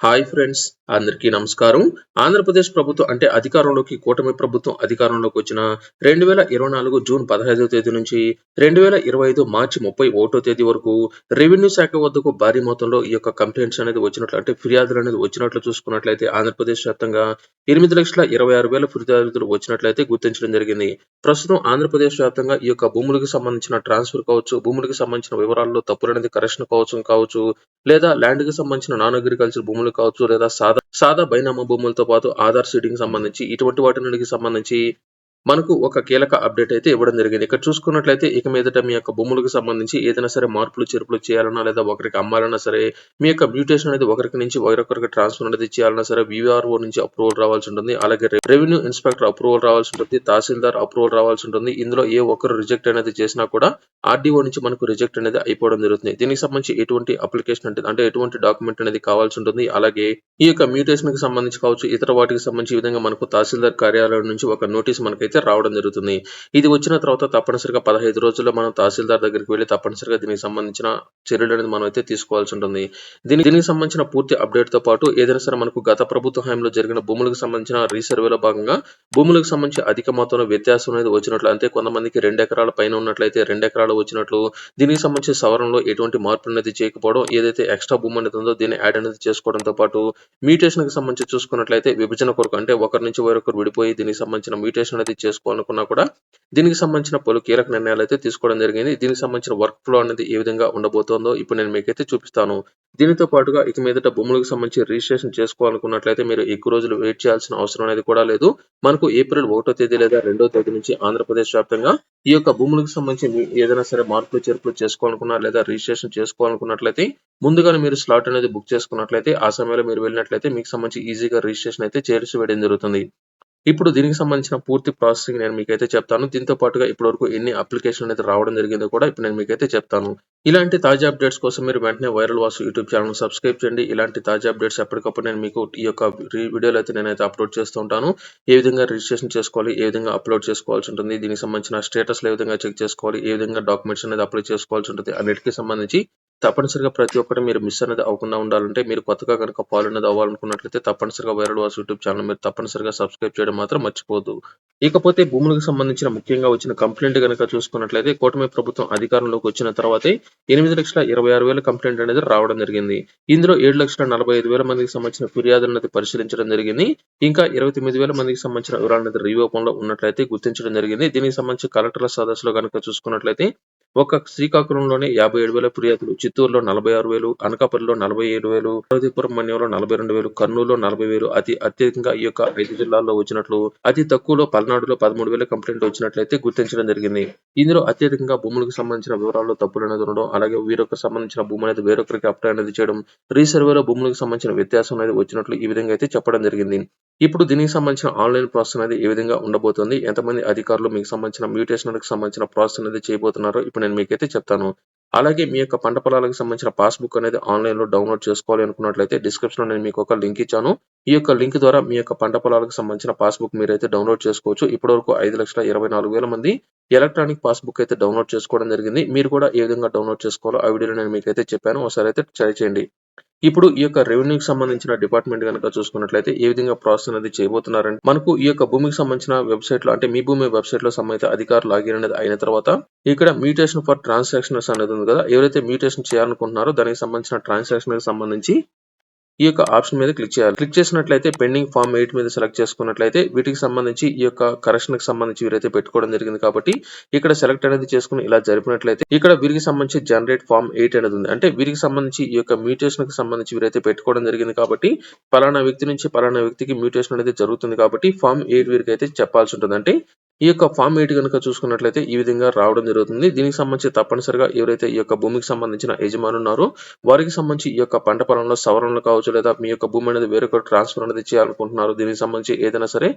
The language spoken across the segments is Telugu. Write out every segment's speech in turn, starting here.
హాయ్ ఫ్రెండ్స్ అందరికీ నమస్కారం. ఆంధ్రప్రదేశ్ ప్రభుత్వం అంటే అధికారంలోకి కూటమి ప్రభుత్వం అధికారంలోకి వచ్చిన రెండు వేల ఇరవై నాలుగు జూన్ పదహైదవ తేదీ నుంచి రెండు వేల ఇరవై ఐదు మార్చి ముప్పై ఒకటో తేదీ వరకు రెవెన్యూ శాఖ వద్దకు భారీ మొత్తంలో ఈ యొక్క కంప్లైంట్స్ అనేది వచ్చినట్లు అంటే ఫిర్యాదులు అనేది వచ్చినట్లు చూసుకున్నట్లయితే ఆంధ్రప్రదేశ్ వ్యాప్తంగా ఎనిమిది లక్షల ఇరవై ఆరు వేల ఫిర్యాదులు వచ్చినట్లయితే గుర్తించడం జరిగింది. ప్రస్తుతం ఆంధ్రప్రదేశ్ వ్యాప్తంగా ఈ యొక్క భూములకు సంబంధించిన ట్రాన్స్ఫర్ కావచ్చు భూములకు సంబంధించిన వివరాల్లో తప్పులు అనేది కరెక్షన్ కావచ్చు కావచ్చు లేదా ల్యాండ్కి సంబంధించిన నాన్ అగ్రికల్చర్ భూములు కావచ్చు లేదా సాదా సాదా బైనామా భూములతో పాటు ఆధార్ సీడింగ్ సంబంధించి ఇటువంటి వాటికి సంబంధించి మనకు ఒక కీలక అప్డేట్ అయితే ఇవ్వడం జరిగింది. ఇక్కడ చూసుకున్నట్లయితే ఇక మీదట మీ యొక్క భూములకు సంబంధించి ఏదైనా సరే మార్పులు చేర్పులు చేయాలన్నా లేదా ఒకరికి అమ్మాలన్నా సరే మీ యొక్క మ్యూటేషన్ అనేది ఒకరికి నుంచి వేరొకరికి ట్రాన్స్ఫర్ అనేది చేయాలన్నా సరే విఆర్ఓ నుంచి అప్రూవల్ రావాల్సి ఉంటుంది. అలాగే రెవెన్యూ ఇన్స్పెక్టర్ అప్రూవల్ రావాల్సి ఉంటుంది. తహసీల్దార్ అప్రూవల్ రావాల్సి ఉంటుంది. ఇందులో ఏ ఒక్కరు రిజెక్ట్ అనేది చేసినా కూడా ఆర్డీఓ నుంచి మనకు రిజెక్ట్ అనేది అయిపోవడం జరుగుతుంది. దీనికి సంబంధించి ఎటువంటి అప్లికేషన్ అంటే అంటే ఎటువంటి డాక్యుమెంట్ అనేది కావాల్సి ఉంటుంది. అలాగే ఈ యొక్క మ్యూటేషన్కి సంబంధించి కావచ్చు ఇతర వాటికి సంబంధించి ఈ విధంగా మనకు తహసీల్దార్ కార్యాలయం నుంచి ఒక నోటీస్ మనకైతే రావడం జరుగుతుంది. ఇది వచ్చిన తర్వాత తప్పనిసరిగా పదహైదు రోజుల్లో మనం తహసీల్దార్ దగ్గరికి వెళ్ళి తప్పనిసరిగా దీనికి సంబంధించిన చర్యలు అనేది మనం అయితే తీసుకోవాల్సి ఉంటుంది. దీని దీనికి సంబంధించిన పూర్తి అప్డేట్తో పాటు ఏదైనా సరే మనకు గత ప్రభుత్వ హయాంలో జరిగిన భూములకు సంబంధించిన రీసర్వేలో భాగంగా భూములకు సంబంధించి అధిక మొత్తంలో వ్యత్యాసం అనేది వచ్చినట్లు అంటే కొంతమందికి రెండు ఎకరాల పైన ఉన్నట్లయితే రెండు ఎకరాలు వచ్చినట్లు దీనికి సంబంధించి సవరణలో ఎటువంటి మార్పులు అనేది చేయకపోవడం ఏదైతే ఎక్స్ట్రా భూమి అనేది ఉందో దీన్ని యాడ్ అనేది చేసుకోవడంతో పాటు మ్యూటేషన్కి సంబంధించి చూసుకున్నట్లయితే విభజన కొరకు అంటే ఒకరి నుంచి వేరొకరు విడిపోయి దీనికి సంబంధించిన మ్యూటేషన్ అనేది చేసుకోవాలనుకున్నా కూడా దీనికి సంబంధించిన పలు కీలక నిర్ణయాలు అయితే తీసుకోవడం జరిగింది. దీనికి సంబంధించిన వర్క్ ఫ్లో అనేది ఏ విధంగా ఉండబోతోందో ఇప్పుడు నేను మీకైతే చూపిస్తాను. దీనితో పాటుగా ఇక మీదట భూములకు సంబంధించి రిజిస్ట్రేషన్ చేసుకోవాలనుకున్నట్లయితే మీరు ఎక్కువ రోజులు వెయిట్ చేయాల్సిన అవసరం అనేది కూడా లేదు. మనకు ఏప్రిల్ ఒకటో తేదీ లేదా రెండో తేదీ నుంచి ఆంధ్రప్రదేశ్ వ్యాప్తంగా ఈ యొక్క భూములకు సంబంధించి ఏదైనా సరే మార్పులు చేర్పులు చేసుకోవాలనుకున్నా లేదా రిజిస్ట్రేషన్ చేసుకోవాలనుకున్నట్లయితే ముందుగానే మీరు స్లాట్ అనేది బుక్ చేసుకున్నట్లయితే ఆ సమయంలో మీరు వెళ్ళినట్లయితే మీకు సంబంధించి ఈజీగా రిజిస్ట్రేషన్ అయితే చేర్చి వేయడం జరుగుతుంది. ఇప్పుడు దీనికి సంబంధించిన పూర్తి ప్రాసెసింగ్ నేను మీకైతే చెప్తాను. దీంతో పాటుగా ఇప్పటి వరకు ఎన్ని అప్లికేషన్ అయితే రావడం జరిగిందో కూడా ఇప్పుడు నేను మీకైతే చెప్తాను. ఇలాంటి తాజా అప్డేట్స్ కోసం మీరు వెంటనే viral Vasu YouTube channel subscribe చేయండి. ఇలాంటి తాజా అప్డేట్స్ ఎప్పటికప్పుడు నేను మీకు ఈ యొక్క వీడియోలు అయితే నేనైతే అప్లోడ్ చేస్తూ ఉంటాను. ఏ విధంగా రిజిస్ట్రేషన్ చేసుకోవాలి ఏ విధంగా అప్లోడ్ చేసుకోవాల్సి ఉంటుంది దీనికి సంబంధించిన స్టేటస్ ఏ విధంగా చెక్ చేసుకోవాలి ఏ విధంగా డాక్యుమెంట్స్ అనేది అప్లై చేసుకోవాల్సి ఉంటుంది అన్నిటికీ సంబంధించి తప్పనిసరిగా ప్రతి ఒక్కటి మీరు మిస్ అనేది అవ్వకుండా ఉండాలంటే మీరు కొత్తగా కనుక ఫాలో అనేది అవ్వాలనుకున్నట్లయితే తప్పనిసరిగా వైరల్ వాస్ యూట్యూబ్ ఛానల్ మీరు తప్పనిసరిగా సబ్స్క్రైబ్ చేయడం మాత్రం మర్చిపోదు ఇకపోతే భూములకు సంబంధించిన ముఖ్యంగా వచ్చిన కంప్లైంట్ కనుక చూసుకున్నట్లయితే కూటమి ప్రభుత్వం అధికారంలోకి వచ్చిన తర్వాతే ఎనిమిది లక్షల ఇరవై ఆరు వేల కంప్లైంట్ అనేది రావడం జరిగింది. ఇందులో ఏడు లక్షల నలభై ఐదు వేల మందికి సంబంధించిన ఫిర్యాదులు అనేది పరిశీలించడం జరిగింది. ఇంకా ఇరవై తొమ్మిది వేల మందికి సంబంధించిన వివరాలు అనేది రివ్యూపంలో ఉన్నట్లయితే గుర్తించడం జరిగింది. దీనికి సంబంధించి కలెక్టర్ల సదస్సులో కనుక చూసుకున్నట్లయితే ఒక శ్రీకాకుళంలోనే యాభై ఏడు వేల ఫిర్యాదులు చిత్తూరులో నలభై ఆరు వేలు అనకాపల్లిలో నలభై ఏడు వేలు పార్వతీపురం మన్యంలో నలభై రెండు వేలు కర్నూలులో నలభై వేలు అతి అత్యధికంగా ఈ యొక్క ఐదు జిల్లాల్లో వచ్చినట్లు అతి తక్కువలో పల్నాడులో పదమూడు వేల కంప్లైంట్ వచ్చినట్లయితే గుర్తించడం జరిగింది. ఇందులో అత్యధికంగా భూములకు సంబంధించిన వివరాల్లో తప్పులు అనేది ఉండడం అలాగే వీరొక సంబంధించిన భూమి అనేది వేరొకరికి అప్లై అనేది చేయడం రీసర్వేలో భూములకు సంబంధించిన వ్యత్యాసం అనేది వచ్చినట్లు ఈ విధంగా అయితే చెప్పడం జరిగింది. ఇప్పుడు దీనికి సంబంధించిన ఆన్లైన్ ప్రాసెస్ అనేది ఏ విధంగా ఉండబోతుంది? ఎంతమంది అధికారులు మీకు సంబంధించిన మ్యూటేషన్లకు సంబంధించిన ప్రాసెస్ అనేది చేయబోతున్నారో? ఇప్పుడు నేను మీకైతే చెప్తాను. అలాగే మీ యొక్క పంట పొలాలకు సంబంధించిన పాస్బుక్ అనేది ఆన్లైన్లో డౌన్లోడ్ చేసుకోవాలి అనుకున్నట్లయితే డిస్క్రిప్షన్లో నేను మీకు ఒక లింక్ ఇచ్చాను. ఈ యొక్క లింక్ ద్వారా మీ యొక్క పంట పొలాలకు సంబంధించిన పాస్బుక్ మీరైతే డౌన్లోడ్ చేసుకోవచ్చు. ఇప్పటి వరకు ఐదు లక్షల ఇరవై నాలుగు వేల మంది ఎలక్ట్రానిక్ పాస్బుక్ అయితే డౌన్లోడ్ చేసుకోవడం జరిగింది. మీరు కూడా ఏ విధంగా డౌన్లోడ్ చేసుకోవాలో ఆ వీడియోలో నేను మీకైతే చెప్పాను. ఒకసారి అయితే ట్రై చేయండి. ఇప్పుడు ఈ యొక్క రెవెన్యూకి సంబంధించిన డిపార్ట్మెంట్ కనుక చూసుకున్నట్లయితే ఏ విధంగా ప్రాసెస్ అనేది చేయబోతున్నారంటే మనకు ఈ యొక్క భూమికి సంబంధించిన వెబ్సైట్లో అంటే మీ భూమి వెబ్సైట్లో సంబంధిత అధికారులు లాగిన్ అనేది అయిన తర్వాత ఇక్కడ మ్యూటేషన్ ఫర్ ట్రాన్సాక్షన్స్ అనేది ఉంది కదా. ఎవరైతే మ్యూటేషన్ చేయాలనుకుంటున్నారో దానికి సంబంధించిన ట్రాన్సాక్షన్కి సంబంధించి ఈ యొక్క ఆప్షన్ మీద క్లిక్ చేయాలి. క్లిక్ చేసినట్లయితే పెండింగ్ ఫామ్ ఎయిట్ మీద సెలెక్ట్ చేసుకున్నట్లయితే వీటికి సంబంధించి ఈ యొక్క కరెక్షన్కి సంబంధించి వీరైతే పెట్టుకోవడం జరిగింది కాబట్టి ఇక్కడ సెలెక్ట్ అనేది చేసుకుని ఇలా జరిపినట్లయితే ఇక్కడ వీరికి సంబంధించి జనరేట్ ఫామ్ ఎయిట్ అనేది ఉంది. అంటే వీరికి సంబంధించి ఈ యొక్క మ్యూటేషన్కి సంబంధించి వీరైతే పెట్టుకోవడం జరిగింది కాబట్టి పలానా వ్యక్తి నుంచి పలానా వ్యక్తికి మ్యూటేషన్ అనేది జరుగుతుంది కాబట్టి ఫామ్ ఎయిట్ వీరికి అయితే చెప్పాల్సి ఉంటుంది. అంటే ఈ యొక్క ఫామ్ ఎయిట్ కనుక చూసుకున్నట్లయితే ఈ విధంగా రావడం జరుగుతుంది. దీనికి సంబంధించి తప్పనిసరిగా ఎవరైతే ఈ యొక్క భూమికి సంబంధించిన యజమాని ఉన్నారో వారికి సంబంధించి ఈ యొక్క పంట పొలంలో సవరణలు కావచ్చు లేదా మీ యొక్క భూమి అనేది వేరొక ట్రాన్స్ఫర్ అనేది చేయాలనుకుంటున్నారు దీనికి సంబంధించి ఏదైనా సరే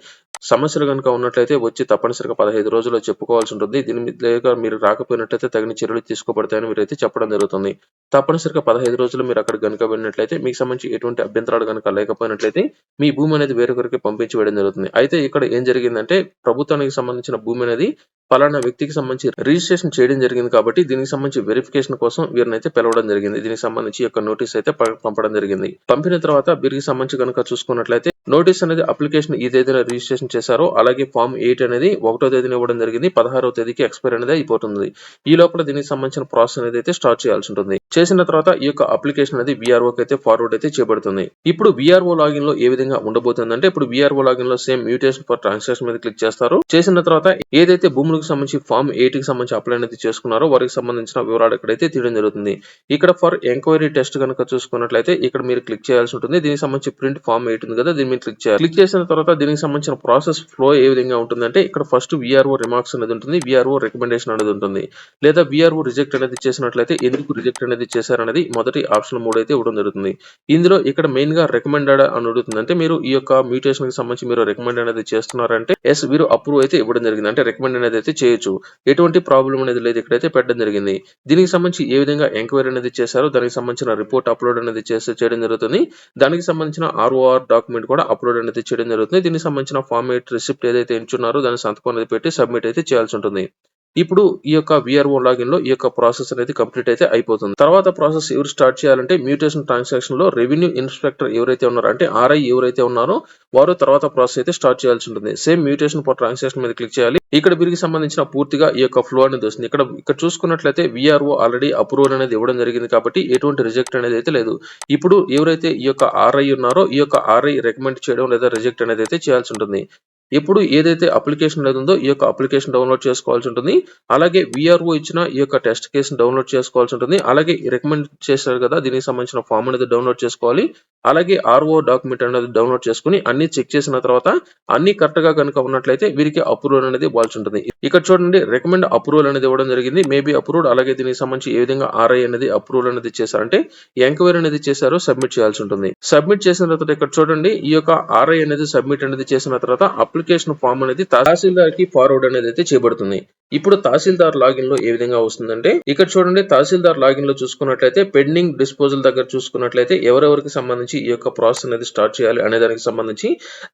సమస్యలు కనుక ఉన్నట్లయితే వచ్చి తప్పనిసరిగా పదహైదు రోజుల్లో చెప్పుకోవాల్సి ఉంటుంది. దీని మీద మీరు రాకపోయినట్లయితే తగిన చర్యలు తీసుకోబడతాయని మీరైతే చెప్పడం జరుగుతుంది. తప్పనిసరిగా పదహైదు రోజులు మీరు అక్కడ కనుక వెళ్ళినట్లయితే మీకు సంబంధించి ఎటువంటి అభ్యంతరాలు కనుక లేకపోయినట్లయితే మీ భూమి అనేది వేరొకరికి పంపించి వేయడం జరుగుతుంది. అయితే ఇక్కడ ఏం జరిగిందంటే ప్రభుత్వానికి సంబంధించిన భూమి అనేది పలానా వ్యక్తికి సంబంధించి రిజిస్ట్రేషన్ చేయడం జరిగింది కాబట్టి దీనికి సంబంధించి వెరిఫికేషన్ కోసం వీరినైతే పిలవడం జరిగింది. దీనికి సంబంధించి యొక్క నోటీస్ అయితే పంపడం జరిగింది. పంపిన తర్వాత వీరికి సంబంధించి కనుక చూసుకున్నట్లయితే నోటీస్ అనేది అప్లికేషన్ ఈ తేదీన రిజిస్ట్రేషన్ చేశారో అలాగే ఫామ్ ఎయిట్ అనేది ఒకటో తేదీన ఇవ్వడం జరిగింది. పదహారవ తేదీకి ఎక్స్పైర్ అనేది అయిపోతుంది. ఈ లోపల దీనికి సంబంధించిన ప్రాసెస్ అనేది అయితే స్టార్ట్ చేయాల్సి ఉంటుంది. చేసిన తర్వాత ఈ యొక్క అప్లికేషన్ అనేది VRO అయితే ఫార్వర్డ్ అయితే చేయబడుతుంది ఇప్పుడు విఆర్ఓ లాగిన్లో ఏ విధంగా ఉండబోతుంది అంటే ఇప్పుడు విఆర్ఓ లాగిన్లో సేమ్ మ్యూటేషన్ ఫర్ ట్రాన్సాక్షన్ మీద క్లిక్ చేస్తారు. చేసిన తర్వాత ఏదైతే భూములకు సంబంధించి ఫామ్ ఎయిట్కి సంబంధించి అప్లై అనేది చేసుకున్నారో వారికి సంబంధించిన వివరాలు ఇక్కడైతే తీయడం జరుగుతుంది. ఇక్కడ ఫర్ ఎంక్వైరీ టెస్ట్ కనుక చూసుకున్నట్లయితే ఇక్కడ మీరు క్లిక్ చేయాల్సి ఉంటుంది. దీనికి సంబంధించి ప్రింట్ ఫామ్ ఎయిట్ ఉంది కదా దీని మీద క్లిక్ చేయాలి. క్లిక్ చేసిన తర్వాత దీనికి సంబంధించిన ప్రాసెస్ ఫ్లో ఏ విధంగా ఉంటుందంటే ఇక్కడ ఫస్ట్ విఆర్ఓ రిమార్క్స్ అనేది ఉంటుంది విఆర్ఓ రికమెండేషన్ అనేది ఉంటుంది. లేదా విఆర్ఓ రిజెక్ట్ అనేది చేసినట్లయితే ఎందుకు రిజెక్ట్ అనేది చేశారనేది మొదటి ఆప్షన్ మూడు అయితే ఇవ్వడం జరుగుతుంది. ఇందులో ఇక్కడ మెయిన్గా రికమెండెడ్ అని అడుగుతుంది. అంటే మీరు ఈ యొక్క మ్యూటేషన్కి సంబంధించి మీరు రికమెండ్ అనేది చేస్తున్నారంటే ఎస్ వీరు అప్రూవ్ అయితే ఇవ్వడం జరిగింది. అంటే రికమెండ్ అనేది అయితే చేయొచ్చు. ఎటువంటి ప్రాబ్లం అనేది లేదు. ఇక్కడైతే పెట్టడం జరిగింది. దీనికి సంబంధించి ఏ విధంగా ఎంక్వైరీ అనేది చేశారో దానికి సంబంధించిన రిపోర్ట్ అప్లోడ్ అనేది చేస్తే చేయడం జరుగుతుంది. దానికి సంబంధించిన ఆర్ఓఆర్ డాక్యుమెంట్ కూడా అప్లోడ్ అనేది చేయడం జరుగుతుంది. దీనికి సంబంధించిన ఫార్మేట్ రిసిప్ట్ ఏదైతే ఎంచున్నారో దాని సంతకం అనేది పెట్టి సబ్మిట్ అయితే చేయాల్సి ఉంటుంది. ఇప్పుడు ఈ యొక్క విఆర్ఓ లాగిన్లో ఈ యొక్క ప్రాసెస్ అనేది కంప్లీట్ అయితే అయిపోతుంది. తర్వాత ప్రాసెస్ ఎవరు స్టార్ట్ చేయాలంటే మ్యూటేషన్ ట్రాన్సాక్షన్లో రెవెన్యూ ఇన్స్పెక్టర్ ఎవరైతే ఉన్నారో అంటే ఆర్ఐ ఎవరైతే ఉన్నారో వారు తర్వాత ప్రాసెస్ అయితే స్టార్ట్ చేయాల్సి ఉంటుంది. సేమ్ మ్యూటేషన్ ఫర్ ట్రాన్సాక్షన్ మీద క్లిక్ చేయాలి. ఇక్కడ వీరికి సంబంధించిన పూర్తిగా ఈ యొక్క ఫ్లో అనేది వస్తుంది. ఇక్కడ ఇక్కడ చూసుకున్నట్లయితే విఆర్ఓ ఆల్రెడీ అప్రూవల్ అనేది ఇవ్వడం జరిగింది కాబట్టి ఎటువంటి రిజెక్ట్ అనేది అయితే లేదు. ఇప్పుడు ఎవరైతే ఈ యొక్క ఆర్ఐ ఉన్నారో ఈ యొక్క ఆర్ఐ రికమెండ్ చేయడం లేదా రిజెక్ట్ అనేది అయితే చేయాల్సి ఉంటుంది. ఇప్పుడు ఏదైతే అప్లికేషన్ అనేది ఉందో ఈ యొక్క అప్లికేషన్ డౌన్లోడ్ చేసుకోవాల్సి ఉంటుంది. అలాగే విఆర్ఓ ఇచ్చిన ఈ యొక్క టెస్ట్ కేసును డౌన్లోడ్ చేసుకోవాల్సి ఉంటుంది. అలాగే రికమెండ్ చేశారు కదా దీనికి సంబంధించిన ఫామ్ అనేది డౌన్లోడ్ చేసుకోవాలి. అలాగే ఆర్ఓ డాక్యుమెంట్ అనేది డౌన్లోడ్ చేసుకుని అన్ని చెక్ చేసిన తర్వాత అన్ని కరెక్ట్గా కనుక ఉన్నట్లయితే వీరికి అప్రూవల్ అనేది ఇవ్వాల్సి ఉంటుంది. ఇక్కడ చూడండి రికమెండ్ అప్రూవల్ అనేది ఇవ్వడం జరిగింది. మేబీ అప్రూవ్డ్ అలాగే దీనికి సంబంధించి ఏ విధంగా ఆర్ఐ అనేది అప్రూవల్ అనేది చేశారంటే ఎంక్వైరీ అనేది చేశారో సబ్మిట్ చేయాల్సి ఉంటుంది. సబ్మిట్ చేసిన తర్వాత ఇక్కడ చూడండి ఈ యొక్క ఆర్ఐ అనేది సబ్మిట్ అనేది చేసిన తర్వాత అప్లికేషన్ ఫామ్ అనేది తహసీల్దార్కి ఫార్వర్డ్ అనేది అయితే చేయబడుతుంది. ఇప్పుడు తహసీల్దార్ లాగిన్లో ఏ విధంగా వస్తుందంటే ఇక్కడ చూడండి తహసీల్దార్ లాగిన్లో చూసుకున్నట్లయితే పెండింగ్ డిస్పోజల్ దగ్గర చూసుకున్నట్లయితే ఎవరెవరికి సంబంధించి ఈ యొక్క ప్రాసెస్ అనేది స్టార్ట్ చేయాలి అనే దానికి సంబంధించి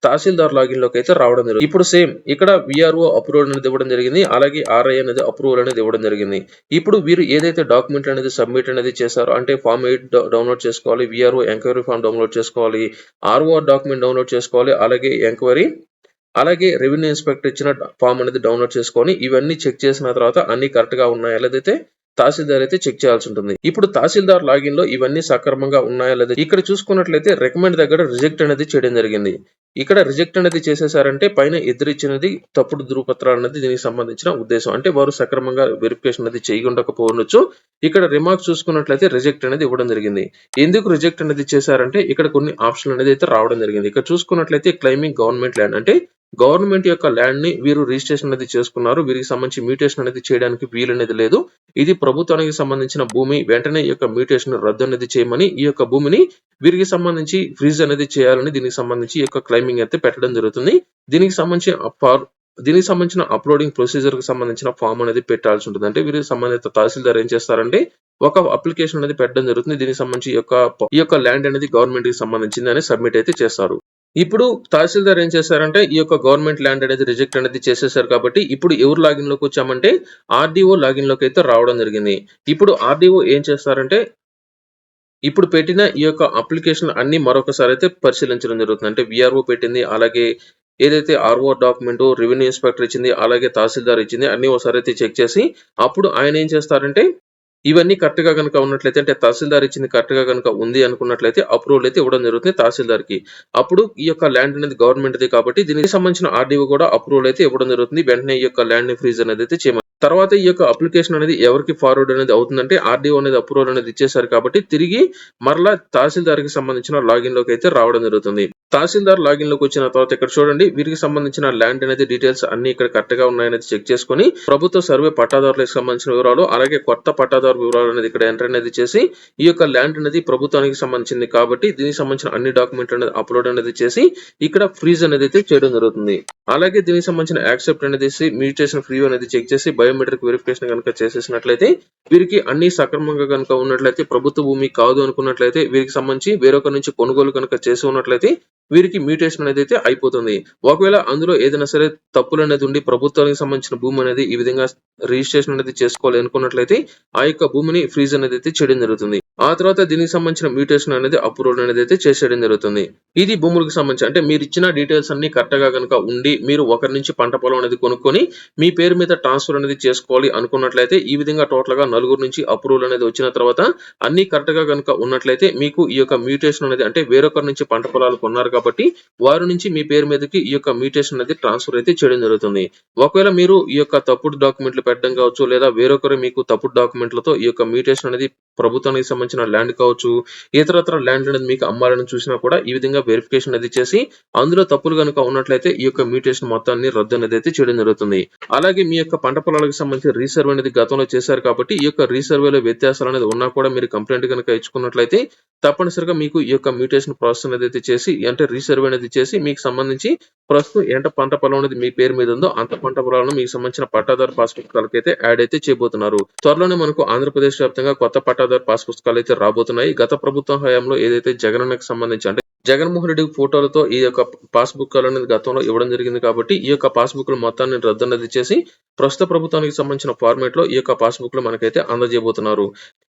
తహసీల్దార్ లాగిన్లోకి అయితే రావడం జరిగింది ఇప్పుడు సేమ్ ఇక్కడ విఆర్ఓ అప్రూవల్ అనేది ఇవ్వడం జరిగింది అలాగే ఆర్ఐ అనేది అప్రూవల్ అనేది ఇవ్వడం జరిగింది. ఇప్పుడు వీరు ఏదైతే డాక్యుమెంట్ అనేది సబ్మిట్ అనేది చేశారో అంటే ఫామ్ ఎయిట్ డౌన్లోడ్ చేసుకోవాలి విఆర్ఓ ఎంక్వైరీ ఫామ్ డౌన్లోడ్ చేసుకోవాలి ఆర్ఓఆర్ డాక్యుమెంట్ డౌన్లోడ్ చేసుకోవాలి అలాగే ఎంక్వైరీ అలాగే రెవెన్యూ ఇన్స్పెక్టర్ ఇచ్చిన ఫామ్ అనేది డౌన్లోడ్ చేసుకొని ఇవన్నీ చెక్ చేసిన తర్వాత అన్ని కరెక్ట్గా ఉన్నాయా లేదైతే తహసీల్దార్ అయితే చెక్ చేయాల్సి ఉంటుంది. ఇప్పుడు తహసీల్దార్ లాగిన్లో ఇవన్నీ సక్రమంగా ఉన్నాయా లేదా ఇక్కడ చూసుకున్నట్లయితే రికమెండ్ దగ్గర రిజెక్ట్ అనేది చేయడం జరిగింది. ఇక్కడ రిజెక్ట్ అనేది చేసేసారంటే పైన ఎదురిచ్చినది తప్పుడు ధృవపత్రాలు అనేది దీనికి సంబంధించిన ఉద్దేశం. అంటే వారు సక్రమంగా వెరిఫికేషన్ అనేది చేయకుండకపోవచ్చు ఇక్కడ రిమార్క్ చూసుకున్నట్లయితే రిజెక్ట్ అనేది ఇవ్వడం జరిగింది. ఎందుకు రిజెక్ట్ అనేది చేశారంటే ఇక్కడ కొన్ని ఆప్షన్లు అనేది అయితే రావడం జరిగింది. ఇక్కడ చూసుకున్నట్లయితే క్లైమింగ్ గవర్నమెంట్ ల్యాండ్ అంటే గవర్నమెంట్ యొక్క ల్యాండ్ని వీరు రిజిస్ట్రేషన్ అనేది చేసుకున్నారు. వీరికి సంబంధించి మ్యూటేషన్ అనేది చేయడానికి వీలు అనేది లేదు. ఇది ప్రభుత్వానికి సంబంధించిన భూమి. వెంటనే ఈ యొక్క మ్యూటేషన్ రద్దు అనేది చేయమని ఈ యొక్క భూమిని వీరికి సంబంధించి ఫ్రీజ్ అనేది చేయాలని దీనికి సంబంధించి ఈ యొక్క క్లైమింగ్ అయితే పెట్టడం జరుగుతుంది. దీనికి సంబంధించి ఫార్ దీనికి సంబంధించిన అప్లోడింగ్ ప్రొసీజర్కి సంబంధించిన ఫామ్ అనేది పెట్టాల్సి ఉంటుంది. అంటే వీరికి సంబంధిత తహసీల్దార్ ఏం చేస్తారంటే ఒక అప్లికేషన్ అనేది పెట్టడం జరుగుతుంది. దీనికి సంబంధించి ఈ యొక్క ఈ యొక్క ల్యాండ్ అనేది గవర్నమెంట్కి సంబంధించింది అని సబ్మిట్ అయితే చేస్తారు. ఇప్పుడు తహసీల్దార్ ఏం చేశారంటే ఈ యొక్క గవర్నమెంట్ ల్యాండ్ అనేది రిజెక్ట్ అనేది చేసేసారు కాబట్టి ఇప్పుడు ఎవరు లాగిన్లోకి వచ్చామంటే ఆర్డీఓ లాగిన్లోకి అయితే రావడం జరిగింది. ఇప్పుడు ఆర్డీఓ ఏం చేస్తారంటే ఇప్పుడు పెట్టిన ఈ యొక్క అప్లికేషన్ అన్ని మరొకసారి అయితే పరిశీలించడం జరుగుతుంది. అంటే విఆర్ఓ పెట్టింది అలాగే ఏదైతే ఆర్ఓ డాక్యుమెంట్ రెవెన్యూ ఇన్స్పెక్టర్ ఇచ్చింది అలాగే తహసీల్దార్ ఇచ్చింది అన్ని ఒకసారి అయితే చెక్ చేసి అప్పుడు ఆయన ఏం చేస్తారంటే ఇవన్నీ కరెక్ట్గా కనుక ఉన్నట్లయితే అంటే తహసీల్దార్ ఇచ్చింది కరెక్ట్గా కనుక ఉంది అనుకున్నట్లయితే అప్రూవల్ అయితే ఇవ్వడం జరుగుతుంది తహసీల్దార్కి. అప్పుడు ఈ యొక్క ల్యాండ్ అనేది గవర్నమెంట్ది కాబట్టి దీనికి సంబంధించిన ఆర్డీఓ కూడా అప్రూవల్ అయితే ఇవ్వడం జరుగుతుంది. వెంటనే ఈ యొక్క ల్యాండ్ ఫ్రీజ్ అనేది అయితే చేయమని. తర్వాత ఈ యొక్క అప్లికేషన్ అనేది ఎవరికి ఫార్వర్డ్ అనేది అవుతుందంటే ఆర్డీఓ అనేది అప్రూవల్ అనేది ఇచ్చేసారు కాబట్టి తిరిగి మరలా తహసీల్దార్కి సంబంధించిన లాగిన్లోకి అయితే రావడం జరుగుతుంది. తహసీల్దార్ లాగిన్లోకి వచ్చిన తర్వాత ఇక్కడ చూడండి వీరికి సంబంధించిన ల్యాండ్ అనేది డీటెయిల్స్ అన్ని ఇక్కడ కరెక్ట్గా ఉన్నాయనేది చెక్ చేసుకొని ప్రభుత్వ సర్వే పట్టాదారులకు సంబంధించిన వివరాలు అలాగే కొత్త పట్టాదారు వివరాలు అనేది ఇక్కడ ఎంటర్ అనేది చేసి ఈ యొక్క ల్యాండ్ అనేది ప్రభుత్వానికి సంబంధించింది కాబట్టి దీనికి సంబంధించిన అన్ని డాక్యుమెంట్లు అనేది అప్లోడ్ అనేది చేసి ఇక్కడ ఫ్రీజ్ అనేది అయితే చేయడం జరుగుతుంది. అలాగే దీనికి సంబంధించిన యాక్సెప్ట్ అనేది మ్యూటేషన్ ఫ్రీ అనేది చెక్ చేసి బయోమెట్రిక్ వెరిఫికేషన్ కనుక చేసేసినట్లయితే వీరికి అన్ని సక్రమంగా కనుక ఉన్నట్లయితే ప్రభుత్వ భూమి కాదు అనుకున్నట్లయితే వీరికి సంబంధించి వేరొక నుంచి కొనుగోలు కనుక చేసి ఉన్నట్లయితే వీరికి మ్యూటేషన్ అనేది అయితే అయిపోతుంది. ఒకవేళ అందులో ఏదైనా సరే తప్పులు అనేది ఉండి ప్రభుత్వానికి సంబంధించిన భూమి అనేది ఈ విధంగా రిజిస్ట్రేషన్ అనేది చేసుకోవాలి అనుకున్నట్లయితే ఆ యొక్క భూమిని ఫ్రీజ్ అనేది అయితే చేయడం జరుగుతుంది. ఆ తర్వాత దీనికి సంబంధించిన మ్యూటేషన్ అనేది అప్రూవల్ అనేది అయితే చేసేయడం జరుగుతుంది. ఇది భూములకు సంబంధించి అంటే మీరు ఇచ్చిన డీటెయిల్స్ అన్ని కరెక్ట్గా కనుక ఉండి మీరు ఒకరి నుంచి పంట పొలం అనేది కొనుక్కొని మీ పేరు మీద ట్రాన్స్ఫర్ అనేది చేసుకోవాలి అనుకున్నట్లయితే ఈ విధంగా టోటల్గా నలుగురు నుంచి అప్రూవల్ అనేది వచ్చిన తర్వాత అన్ని కరెక్ట్గా కనుక ఉన్నట్లయితే మీకు ఈ యొక్క మ్యూటేషన్ అనేది అంటే వేరొకరి నుంచి పంట పొలాలు కొన్నారు కాబట్టి వారి నుంచి మీ పేరు మీదకి ఈ యొక్క మ్యూటేషన్ అనేది ట్రాన్స్ఫర్ అయితే చేయడం జరుగుతుంది. ఒకవేళ మీరు ఈ యొక్క తప్పుడు డాక్యుమెంట్లు పెట్టడం కావచ్చు లేదా వేరొకరు మీకు తప్పుడు డాక్యుమెంట్లతో ఈ యొక్క మ్యూటేషన్ అనేది ప్రభుత్వానికి సంబంధించిన ల్యాండ్ కావచ్చు ఇతరత్ర ల్యాండ్ అనేది మీకు అమ్మాలని చూసినా కూడా ఈ విధంగా వెరిఫికేషన్ అది చేసి అందులో తప్పులు కనుక ఉన్నట్లయితే ఈ యొక్క మ్యూటేషన్ మొత్తాన్ని రద్దు అనేది అయితే చేయడం జరుగుతుంది. అలాగే మీ యొక్క పంట పొలాలకు సంబంధించి రీసర్వ్ అనేది గతంలో చేశారు కాబట్టి ఈ యొక్క రీసర్వేలో వ్యత్యాసాలు అనేది ఉన్నా కూడా మీరు కంప్లైంట్ కనుక ఇచ్చుకున్నట్లయితే తప్పనిసరిగా మీకు ఈ యొక్క మ్యూటేషన్ ప్రాసెస్ అనేది అయితే చేసి అంటే రీసర్వే అనేది చేసి మీకు సంబంధించి ప్రస్తుతం ఎంత పంట పొలం అనేది మీ పేరు మీద ఉందో అంత పంట పొలాలను మీకు సంబంధించిన పట్టాదారు పాస్ పుస్తకాలకి అయితే యాడ్ అయితే చేయబోతున్నారు. త్వరలోనే మనకు ఆంధ్రప్రదేశ్ వ్యాప్తంగా కొత్త పట్టాదారు పాస్ పుస్తకాలు అయితే రాబోతున్నాయి. గత ప్రభుత్వం హయాంలో ఏదైతే జగనన్నకు సంబంధించి అంటే జగన్మోహన్ రెడ్డి ఫోటోలతో ఈ యొక్క పాస్ బుక్ అనేది గతంలో ఇవ్వడం జరిగింది కాబట్టి ఈ యొక్క పాస్ బుక్ మొత్తాన్ని రద్దు అనేది చేసి ప్రస్తుత ప్రభుత్వానికి సంబంధించిన ఫార్మేట్లో ఈ యొక్క పాస్ బుక్ మనకైతే అందజేయబోతున్నారు.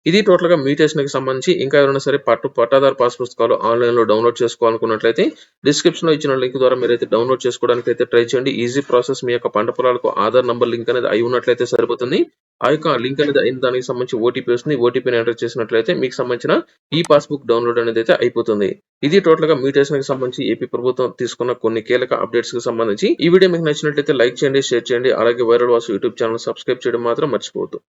ఇది టోటల్గా మ్యూటేషన్కి సంబంధించి ఇంకా ఎవరైనా సరే పట్టు పట్టాదారు పాస్ పుస్తకాలు ఆన్లైన్లో డౌన్లోడ్ చేసుకోవాలనుకున్నట్లయితే డిస్క్రిప్షన్లో ఇచ్చిన లింక్ ద్వారా మీరైతే డౌన్లోడ్ చేసుకోవడానికి అయితే ట్రై చేయండి. ఈజీ ప్రాసెస్ మీ యొక్క పంట పొలాలకు ఆధార్ నంబర్ లింక్ అనేది అయి ఉన్నట్లయితే సరిపోతుంది. ఆ యొక్క లింక్ అనేది అయిన దానికి సంబంధించి ఓటీపీ వస్తుంది. ఓటీపీని ఎంటర్ చేసినట్లయితే మీకు సంబంధించిన ఈ పాస్బుక్ డౌన్లోడ్ అనేది అయితే అయిపోతుంది. ఇది టోటల్గా మ్యూటేషన్కి సంబంధించి ఏపీ ప్రభుత్వం తీసుకున్న కొన్ని కీలక అప్డేట్స్కి సంబంధించి ఈ వీడియో మీకు నచ్చినట్లయితే లైక్ చేయండి షేర్ చేయండి అలాగే viral Vasu YouTube channel subscribe చేయడం మాత్రం మర్చిపోవద్దు.